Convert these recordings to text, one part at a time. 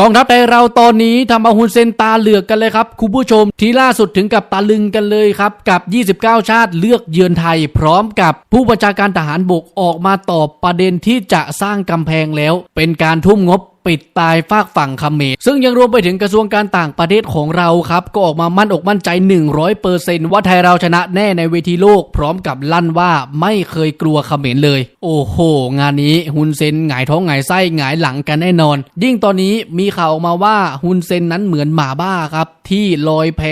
กองทัพไทยเราตอนนี้ทำเอาฮุนเซนตาเหลือกกันเลยครับคุณผู้ชมที่ล่าสุดถึงกับตาลึงกันเลยครับ กับ 29 ชาติเลือกเยือนไทย พร้อมกับผู้บัญชาการทหารบกออกมาตอบประเด็นที่จะสร้างกำแพงแล้ว เป็นการทุ่มงบ ปิดตายฝากฝั่งเขมรซึ่งยังรวมไปถึงกระทรวงการต่างประเทศของเราครับ ก็ออกมามั่นอกมั่นใจ 100%ว่าไทยเราชนะแน่ในเวทีโลก พร้อมกับลั่นว่าไม่เคยกลัวเขมรเลย โอ้โห งานนี้ฮุนเซนหงายท้องหงายไส้หงายหลังกันแน่นอน ยิ่งตอนนี้มีข่าวออกมาว่าฮุนเซนนั้นเหมือนหมาบ้าครับ ที่ลอยแพ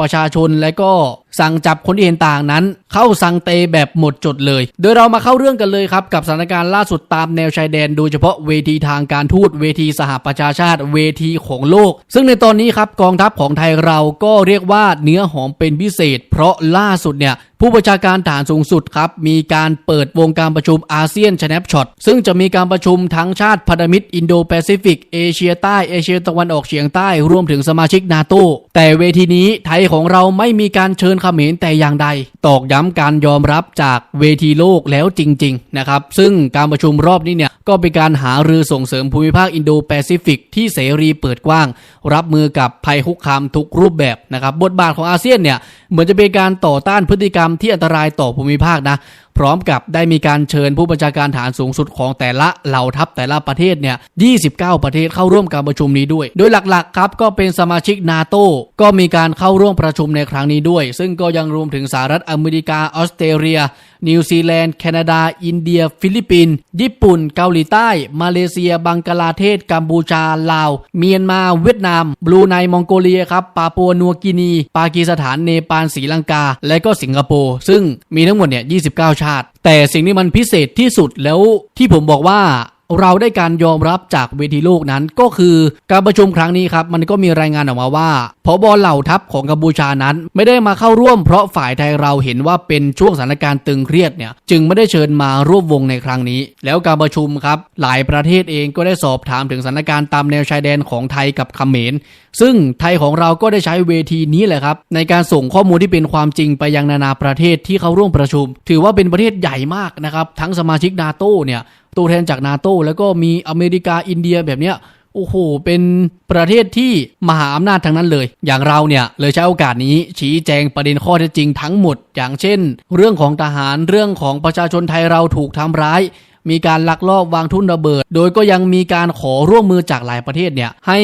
ประชาชนและก็สั่งจับคนที่เห็นต่างนั้น เข้าสั่งเตแบบหมดจดเลย โดยเรามาเข้าเรื่องกันเลยครับ กับสถานการณ์ล่าสุดตามแนวชายแดน โดยเฉพาะเวทีทางการทูตเวทีสหประชาชาติเวทีของโลก ซึ่งในตอนนี้ครับกองทัพของไทยเราก็เรียกว่าเนื้อหอมเป็นพิเศษ เพราะล่าสุดเนี่ย ผู้บัญชาการฐานสูงสุดครับ มีการเปิดวงการประชุมอาเซียนชแนปช็อตซึ่งจะมีการประชุมทั้งชาติพันธมิตรอินโดแปซิฟิก เอเชียใต้ เอเชียตะวันออกเฉียงใต้ รวมถึงสมาชิกนาโตแต่เวทีนี้ไทยของเราไม่มีการเชิญเขมรแต่อย่างใด ตอกย้ำการยอมรับจากเวทีโลกแล้วจริง ๆ นะครับ ซึ่งการประชุมรอบนี้เนี่ย ก็เป็นการหารือส่งเสริมภูมิภาคอินโดแปซิฟิกที่เสรีเปิดกว้าง รับมือกับภัยคุกคามทุกรูปแบบนะครับบทบาทของอาเซียนเนี่ยเหมือนจะเป็นการต่อต้านพฤติกรรมที่อันตรายต่อภูมิภาคนะพร้อมกับได้มีการเชิญผู้บัญชาการฐานสูงสุดของแต่ละเหล่าทัพแต่ละประเทศเนี่ย 29 ประเทศเข้าร่วมการประชุมนี้ด้วย โดยหลักๆครับก็เป็นสมาชิกนาโตก็มีการเข้าร่วมประชุมในครั้งนี้ด้วย ซึ่งก็ยังรวมถึงสหรัฐอเมริกาออสเตรเลีย นิวซีแลนด์ แคนาดา อินเดีย ฟิลิปปินส์ญี่ปุ่น เกาหลีใต้ มาเลเซีย บังกลาเทศ กัมพูชา ลาว เมียนมา เวียดนาม บลูไน มองโกเลียครับ ปาปัวนัวกินี ปากีสถาน เนปาล ศรีลังกา และก็สิงคโปร์ ซึ่งมีทั้งหมดเนี่ย 29 ชาติ แต่สิ่งที่มันพิเศษที่สุดแล้วที่ผมบอกว่า เราได้การยอมรับจากเวทีโลกนั้นก็คือการประชุมครั้งนี้ครับมันก็มีรายงานออกมาว่าพบเหล่าทัพของกัมพูชานั้น ไม่ได้มาเข้าร่วมเพราะฝ่ายไทยเราเห็นว่าเป็นช่วงสถานการณ์ตึงเครียดเนี่ยจึงไม่ได้เชิญมาร่วมวงในครั้งนี้ แล้วการประชุมครับหลายประเทศเองก็ได้สอบถามถึงสถานการณ์ตามแนวชายแดนของไทยกับเขมร ซึ่งไทยของเราก็ได้ใช้เวทีนี้แหละครับในการส่งข้อมูลที่เป็นความจริงไปยังนานาประเทศที่เข้าร่วมประชุม ถือว่าเป็นประเทศใหญ่มากนะครับทั้งสมาชิกนาโตเนี่ย ตัวแทนจากนาโตแล้วก็มีอเมริกาอินเดียแบบเนี้ยโอ้โห เป็นประเทศที่มหาอำนาจทั้งนั้นเลย อย่างเราเนี่ยเลยใช้โอกาสนี้ชี้แจงประเด็นข้อเท็จจริงทั้งหมด อย่างเช่น เรื่องของทหาร เรื่องของประชาชนไทยเราถูกทำร้าย มีการลักลอบวางทุ่นระเบิด โดยก็ยังมีการขอร่วมมือจากหลายประเทศเนี่ยให้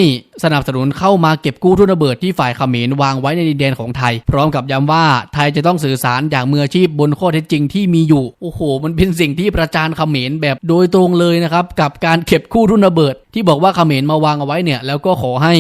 สนับสนุนเข้ามาเก็บกู้ทุ่นระเบิดที่ฝ่ายเขมรวางไว้ในดินแดนของไทย พร้อมกับย้ำว่าไทยจะต้องสื่อสารอย่างมืออาชีพบนข้อเท็จจริงที่มีอยู่ โอ้โห มันเป็นสิ่งที่ประจานเขมรแบบโดยตรงเลยนะครับ กับการเก็บกู้ทุ่นระเบิด ที่บอกว่าเขมรมาวางเอาไว้เนี่ย แล้วก็ขอให้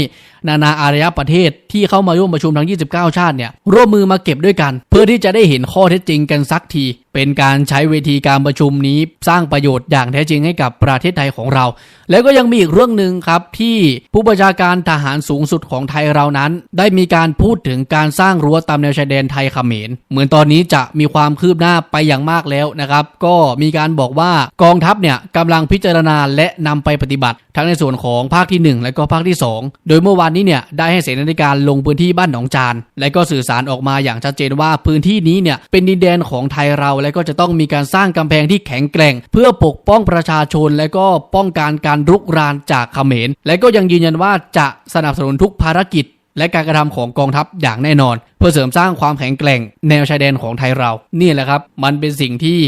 นานาอารยประเทศที่เข้ามาร่วมประชุมทั้ง 29 ชาติเนี่ยร่วมมือมาเก็บด้วยกัน เพื่อที่จะได้เห็นข้อเท็จจริงกันสักที เป็นการใช้เวทีการประชุมนี้สร้างประโยชน์อย่างแท้จริงให้กับประเทศไทยของเรา แล้วก็ยังมีอีกเรื่องหนึ่งครับที่ผู้บัญชาการการทหารสูงสุดของไทยเรานั้น ได้มีการพูดถึงการสร้างรั้วตามแนวชายแดนไทยเขมร เหมือนตอนนี้จะมีความคืบหน้าไปอย่างมากแล้วนะครับ ก็มีการบอกว่ากองทัพเนี่ยกำลังพิจารณาและนำไปปฏิบัติ ทั้งในส่วนของภาคที่ 1 และก็ภาคที่ 2 โดยเมื่อวานนี้เนี่ยได้ให้เสนาธิการลงพื้นที่บ้านหนองจาน และก็สื่อสารออกมาอย่างชัดเจนว่าพื้นที่นี้เนี่ยเป็นดินแดนของไทยเราและก็จะต้องมีการสร้างกำแพงที่แข็งแกร่ง เพื่อปกป้องประชาชนและก็ป้องกันการรุกรานจากเขมร และก็ยังยืนยันว่าจะสนับสนุนทุกภารกิจ และการกระทำของกองทัพอย่างแน่นอน เพื่อเสริมสร้างความแข็งแกร่งแนวชายแดนของไทยเรา นี่แหละครับ มันเป็นสิ่งที่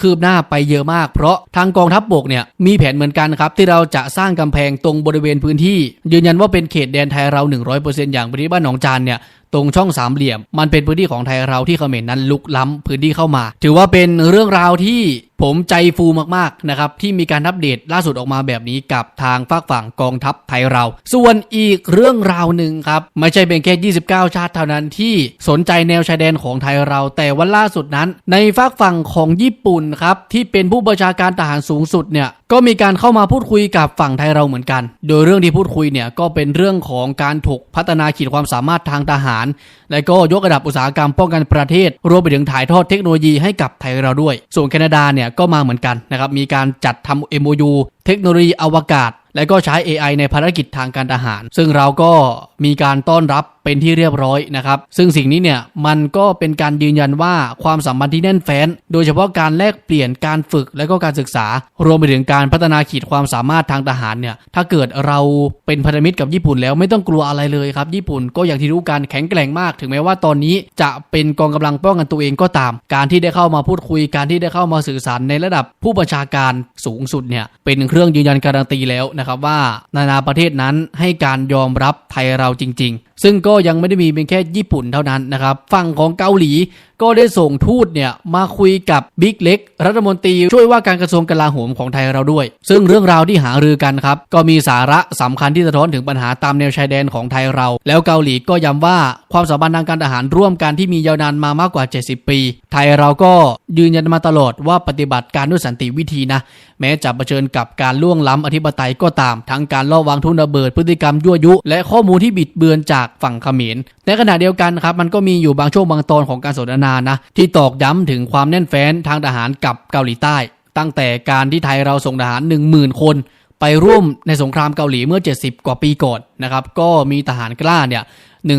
คืบหน้าไปเยอะมาก เพราะทางกองทัพบบกเนี่ยมีแผนเหมือนกันครับ ที่เราจะสร้างกำแพงตรงบริเวณพื้นที่ ยืนยันว่าเป็นเขตแดนไทยเรา 100%อย่างพื้นที่บ้านหนองจานเนี่ยตรงช่องสามเหลี่ยม มันเป็นพื้นที่ของไทยเราที่เขมรนั้นลุกล้ำพื้นที่เข้ามา ถือว่าเป็นเรื่องราวที่ ผมใจฟูมากๆนะครับที่มีการอัปเดตล่าสุดออกมาแบบนี้กับทางฝากฝั่งกองทัพไทยเรา ส่วนอีกเรื่องราวหนึ่งครับ ไม่ใช่เป็นแค่ 29 ชาติเท่านั้นที่สนใจแนวชายแดนของไทยเรา แต่วันล่าสุดนั้น ในฝากฝั่งของญี่ปุ่นครับที่เป็นผู้บัญชาการทหารสูงสุดเนี่ยก็มีการเข้ามาพูดคุยกับฝั่งไทยเราเหมือนกัน โดยเรื่องที่พูดคุยเนี่ยก็เป็นเรื่องของการถกพัฒนาขีดความสามารถทางทหาร และก็ยกระดับอุตสาหกรรมป้องกันประเทศ รวมไปถึงถ่ายทอดเทคโนโลยีให้กับไทยเราด้วย ส่วนแคนาดาเนี่ยก็มาเหมือนกันนะครับมีการจัดทำ MOU เทคโนโลยีอวกาศและก็ใช้ AI ในภารกิจทางการทหาร ซึ่งเราก็มีการต้อนรับเป็นที่เรียบร้อยนะครับ ซึ่งสิ่งนี้เนี่ยมันก็เป็นการยืนยันว่าความสัมพันธ์ที่แน่นแฟ้น โดยเฉพาะการแลกเปลี่ยนการฝึกและก็การศึกษา รวมไปถึงการพัฒนาขีดความสามารถทางทหารเนี่ย ถ้าเกิดเราเป็นพันธมิตรกับญี่ปุ่นแล้วไม่ต้องกลัวอะไรเลยครับ ญี่ปุ่นก็อย่างที่รู้กันแข็งแกร่งมาก ถึงแม้ว่าตอนนี้จะเป็นกองกำลังป้องกันตัวเองก็ตาม การที่ได้เข้ามาพูดคุย การที่ได้เข้ามาสื่อสารในระดับผู้บัญชาการสูงสุดเนี่ยเป็นเครื่องยืนยันการันตีแล้วนะครับว่านานาประเทศนั้นให้การยอมรับไทยเราจริง ๆ ซึ่งก็ยังไม่ได้มีเพียงแค่ญี่ปุ่นเท่านั้นนะครับฝั่งของเกาหลี ก็ได้ส่งทูตเนี่ยมาคุยกับบิ๊กเล็ก รัฐมนตรีช่วยว่าการกระทรวงกลาโหมของไทยเราด้วย ซึ่งเรื่องราวที่หารือกันครับ ก็มีสาระสำคัญที่สะท้อนถึงปัญหาตามแนวชายแดนของไทยเรา แล้วเกาหลีก็ย้ำว่าความสัมพันธ์ทางการทหารร่วมกันที่มียาวนานมามากกว่า 70 ปี ไทยเราก็ยืนยันมาตลอดว่าปฏิบัติการด้วยสันติวิธีนะ แม้จะเผชิญกับการล่วงล้ำอธิปไตยก็ตาม ทั้งการล่อวางทุนระเบิดพฤติกรรมยั่วยุ และข้อมูลที่บิดเบือนจากฝั่งเขมรในขณะเดียวกันครับมันก็มีอยู่บางช่วงบางตอนของการสนทนานะที่ตอกย้ำถึงความแน่นแฟ้นทางทหารกับเกาหลีใต้ ตั้งแต่การที่ไทยเราส่งทหาร 10,000 คน ไปร่วมในสงครามเกาหลีเมื่อ 70 กว่าปีก่อนนะครับก็มีทหารกล้าเนี่ย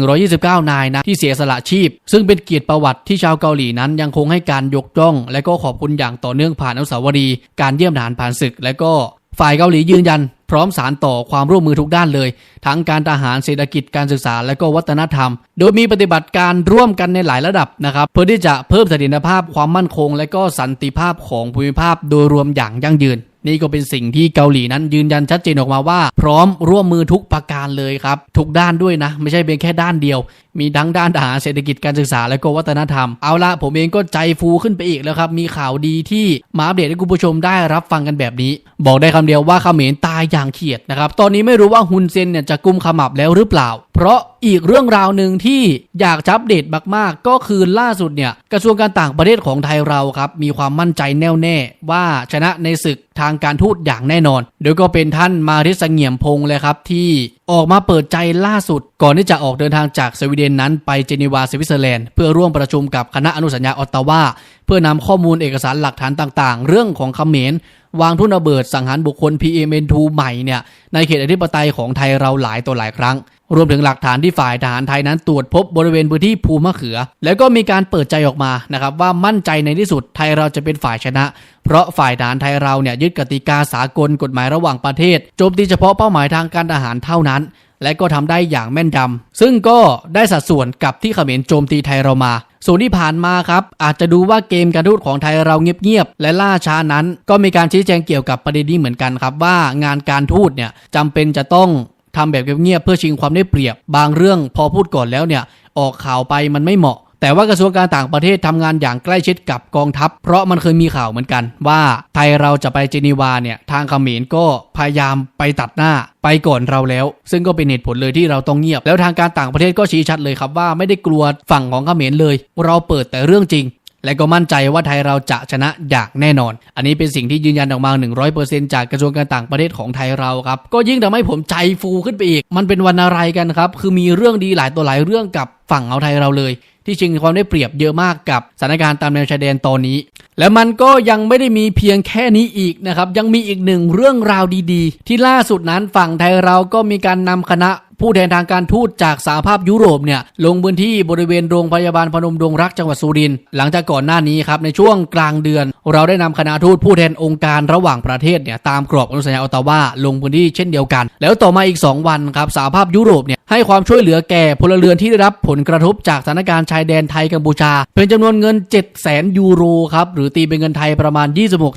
129 นายนะที่เสียสละชีพ ซึ่งเป็นเกียรติประวัติที่ชาวเกาหลีนั้นยังคงให้การยกย่อง และก็ขอบคุณอย่างต่อเนื่องผ่านอนุสาวรีย์การเยี่ยมทหารผ่านศึก และก็ ฝ่ายเกาหลียืนยัน พร้อมสารต่อความร่วมมือทุกด้านเลย ทั้งการทหารเศรษฐกิจการศึกษาและก็วัฒนธรรม โดยมีปฏิบัติการร่วมกันในหลายระดับนะครับ เพื่อที่จะเพิ่มเสถียรภาพความมั่นคง และก็สันติภาพของภูมิภาคโดยรวมอย่างยั่งยืนนี่ก็เป็นสิ่งที่เกาหลีนั้นยืนยันชัดเจนออกมาว่า พร้อมร่วมมือทุกประการเลยครับ ทุกด้านด้วยนะ ไม่ใช่เพียงแค่ด้านเดียว มีทั้งด้านทหารเศรษฐกิจการศึกษาและก็วัฒนธรรม เอาละผมเองก็ใจฟูขึ้นไปอีกแล้วครับ มีข่าวดีที่มาอัปเดตให้คุณผู้ชมได้รับฟังกันแบบนี้ บอกได้คำเดียวว่าเขมรตายอย่างเขียดนะครับ ตอนนี้ไม่รู้ว่าฮุนเซนเนี่ยจะกุมขมับแล้วหรือเปล่า เพราะอีกเรื่องราวหนึ่งที่อยากจะอัปเดตมาก ๆ ก็คือล่าสุดเนี่ยกระทรวงการต่างประเทศของไทยเราครับมีความมั่นใจแน่วแน่ว่าชนะในศึกทางการทูตอย่างแน่นอน โดยก็เป็นท่านมาริสเงี่ยมพงษ์เลยครับที่ออกมาเปิดใจล่าสุด ก่อนที่จะออกเดินทางจากสวีเดนนั้นไปเจนีวาสวิตเซอร์แลนด์เพื่อร่วมประชุมกับคณะอนุสัญญาออตตาวาเพื่อนำข้อมูลเอกสารหลักฐานต่าง ๆ เรื่องของเขมรวางทุนระเบิดสังหารบุคคล PMN2 ใหม่เนี่ยในเขตอธิปไตยของไทยเราหลายต่อหลายครั้ง รวมถึงหลักฐานที่ฝ่ายทหารไทยนั้นตรวจพบบริเวณพื้นที่ภูมะเขือ แล้วก็มีการเปิดใจออกมานะครับว่ามั่นใจในที่สุดไทยเราจะเป็นฝ่ายชนะ เพราะฝ่ายทหารไทยเราเนี่ยยึดกติกาสากลกฎหมายระหว่างประเทศโจมตีเฉพาะเป้าหมายทางการทหารเท่านั้น และก็ทำได้อย่างแม่นยำซึ่งก็ได้สัดส่วนกับที่เขมรโจมตีไทยเรามา ส่วนที่ผ่านมาครับ อาจจะดูว่าเกมการทูตของไทยเราเงียบๆและล่าช้านั้น ก็มีการชี้แจงเกี่ยวกับประเด็นนี้เหมือนกันครับ ว่างานการทูตเนี่ยจำเป็นจะต้องทำแบบเงียบๆเพื่อชิงความได้เปรียบ บางเรื่องพอพูดก่อนแล้วเนี่ยออกข่าวไปมันไม่เหมาะ แต่ว่ากระทรวงการต่างประเทศทำงานอย่างใกล้ชิดกับกองทัพ เพราะมันเคยมีข่าวเหมือนกัน ว่าไทยเราจะไปเจนีวาเนี่ยทางเขมรก็พยายามไปตัดหน้าไปก่อนเราแล้ว ซึ่งก็เป็นเหตุผลเลยที่เราต้องเงียบ แล้วทางการต่างประเทศก็ชี้ชัดเลยครับว่าไม่ได้กลัวฝั่งของเขมรเลย เราเปิดแต่เรื่องจริงและก็มั่นใจว่าไทยเราจะชนะอย่างแน่นอน อันนี้เป็นสิ่งที่ยืนยันออกมา 100%จากกระทรวงการต่างประเทศของไทยเราครับ ก็ยิ่งทำให้ผมใจฟูขึ้นไปอีก มันเป็นวันอะไรกันครับ คือมีเรื่องดีหลายตัวหลายเรื่องกับฝั่งเอาไทยเราเลย ที่จริงความได้เปรียบเยอะมากกับสถานการณ์ตามแนวชายแดนตอนนี้ และมันก็ยังไม่ได้มีเพียงแค่นี้อีกนะครับ ยังมีอีกหนึ่งเรื่องราวดีๆ ที่ล่าสุดนั้นฝั่งไทยเราก็มีการนำคณะ ผู้แทนทางการทูตจากสหภาพยุโรปเนี่ยลงพื้นที่บริเวณโรงพยาบาลพนมดงรักจังหวัดสุรินทร์หลังจากก่อนหน้านี้ครับในช่วงกลางเดือน เราได้นำคณะทูตผู้แทนองค์การระหว่างประเทศเนี่ยตามกรอบอนุสัญญาออตาวาลงพื้นที่เช่นเดียวกัน แล้วต่อมาอีก 2 วันครับสหภาพยุโรปเนี่ยให้ความช่วยเหลือแก่พลเรือนที่ได้รับผลกระทบจากสถานการณ์ชายแดนไทยกัมพูชา เป็นจำนวนเงิน7 0 0 0 0 0ยูโรครับหรือตีเป็นเงินไทยประมาณ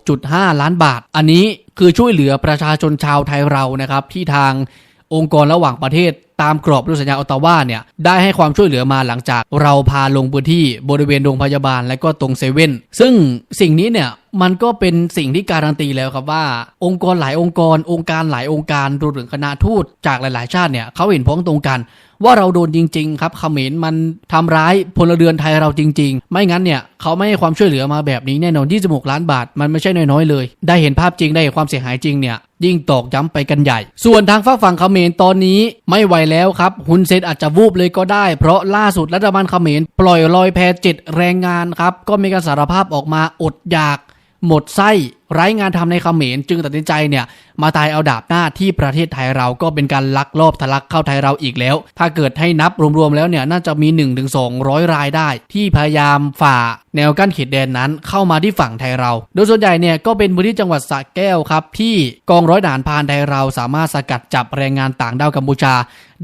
26.5 ล้านบาท อันนี้คือช่วยเหลือประชาชนชาวไทยเรานะครับที่ทาง องค์กรระหว่างประเทศตามกรอบรูปสัญญาออตตาวาเนี่ยได้ให้ความช่วยเหลือมาหลังจากเราพาลงพื้นที่บริเวณโรงพยาบาลและก็ตรงเซเว่นซึ่งสิ่งนี้เนี่ยมันก็เป็นสิ่งที่การันตีแล้วครับว่า องค์กรหลายองค์กร องค์การหลายองค์การรวมถึงคณะทูตจากหลาย ๆ ชาติเนี่ยเขาเห็นพ้องตรงกัน ว่าเราโดนจริง ๆ ครับเขมรมันทำร้ายพลเรือนไทยเราจริง ๆ ไม่งั้นเนี่ยเขาไม่ให้ความช่วยเหลือมาแบบนี้แน่นอน26ล้านบาทมันไม่ใช่น้อยๆเลย ได้เห็นภาพจริงได้เห็นความเสียหายจริงเนี่ยยิ่งตอกย้ำไปกันใหญ่ ส่วนทางฝั่งฝั่งเขมรตอนนี้ไม่ไหวแล้วครับฮุนเซนอาจจะวูบเลยก็ได้ เพราะล่าสุดรัฐบาลเขมรปล่อยลอยแพเจ็ดแรงงานครับก็มีการสารภาพออกมาอดอยาก หมดไส้ ไร้งานทำในเขมรจึงตัดสินใจเนี่ยมาตายเอาดาบหน้าที่ประเทศไทยเราก็เป็นการลักลอบทะลักเข้าไทยเราอีกแล้ว ถ้าเกิดให้นับรวมๆแล้วเนี่ยน่าจะมี 1-200 รายได้ ที่พยายามฝ่าแนวกั้นเขตแดนนั้นเข้ามาที่ฝั่งไทยเรา โดยส่วนใหญ่เนี่ยก็เป็นพื้นที่จังหวัดสระแก้วครับที่กองร้อยทหารพานไทยเราสามารถสกัดจับแรงงานต่างด้าวกัมพูชา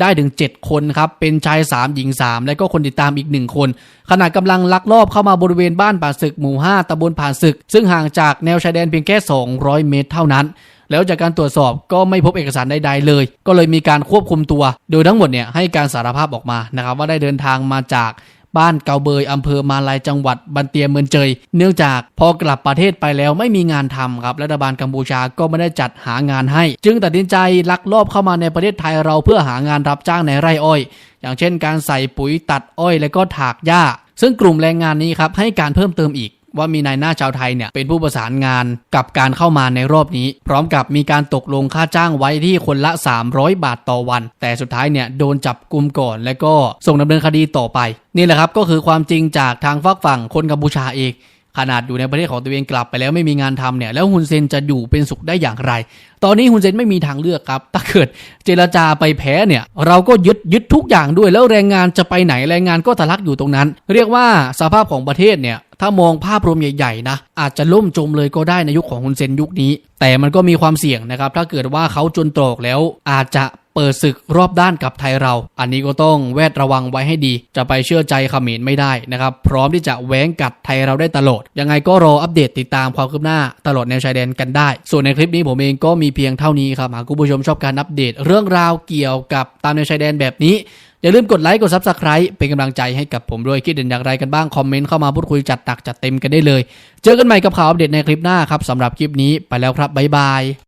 ได้ถึง 7 คนครับ เป็นชาย 3 หญิง 3 และก็คนติดตามอีก 1 คน ขณะกำลังลักลอบเข้ามาบริเวณบ้านป่าศึกหมู่ 5ตำบลผ่านศึก ซึ่งห่างจากแนวชายแดนเพียงแค่ 200 เมตรเท่านั้น แล้วจากการตรวจสอบก็ไม่พบเอกสารใด ๆ เลย ก็เลยมีการควบคุมตัว โดยทั้งหมดเนี่ยให้การสารภาพออกมานะครับว่าได้เดินทางมาจากบ้านเกาเบยอำเภอมาลายจังหวัดบันเตียเมืองเจย เนื่องจากพอกลับประเทศไปแล้วไม่มีงานทำครับรัฐบาลกัมพูชาก็ไม่ได้จัดหางานให้ จึงตัดสินใจลักลอบเข้ามาในประเทศไทยเราเพื่อหางานรับจ้างในไร่อ้อย อย่างเช่นการใส่ปุ๋ยตัดอ้อยและก็ถากหญ้า ซึ่งกลุ่มแรงงานนี้ครับให้การเพิ่มเติมอีก ว่ามีนายหน้าชาวไทยเนี่ยเป็นผู้ประสานงานกับการเข้ามาในรอบนี้ พร้อมกับมีการตกลงค่าจ้างไว้ที่คนละ 300 บาทต่อวัน แต่สุดท้ายเนี่ยโดนจับกลุ่มก่อน และก็ส่งดำเนินคดีต่อไปนี่แหละครับก็คือความจริงจากทางฝักฝั่งคนกัมพูชาเองขนาดอยู่ในประเทศของตัวเองกลับไปแล้วไม่มีงานทำเนี่ยแล้วฮุนเซนจะอยู่เป็นสุขได้อย่างไร ตอนนี้ฮุนเซนไม่มีทางเลือกครับ ถ้าเกิดเจรจาไปแพ้เนี่ย เราก็ยึดยึดทุกอย่างด้วยแล้วแรงงานจะไปไหนแรงงานก็ทะลักอยู่ตรงนั้น เรียกว่าสภาพของประเทศเนี่ย ถ้ามองภาพรวมใหญ่ๆนะอาจจะล่มจมเลยก็ได้ในยุคของฮุนเซนยุคนี้ แต่มันก็มีความเสี่ยงนะครับ ถ้าเกิดว่าเขาจนตรอกแล้วอาจจะเปิดศึกรอบด้านกับไทยเรา อันนี้ก็ต้องแวดระวังไว้ให้ดี จะไปเชื่อใจเขมรไม่ได้นะครับ พร้อมที่จะแหวงกัดไทยเราได้ตลอด ยังไงก็รออัปเดตติดตามความคืบหน้าตลอดแนวชายแดนกันได้ ส่วนในคลิปนี้ผมเองก็มีเพียงเท่านี้ครับ หากคุณผู้ชมชอบการอัปเดต เรื่องราวเกี่ยวกับตามแนวชายแดนแบบนี้ อย่าลืมกดไลค์กด Subscribe เป็นกำลังใจให้กับผมด้วย คิดเห็นอย่างไรกันบ้าง คอมเมนต์เข้ามาพูดคุยจัดหนักจัดเต็มกันได้เลย เจอกันใหม่กับข่าวอัปเดตในคลิปหน้าครับสำหรับคลิปนี้ไปแล้วครับบ๊ายบาย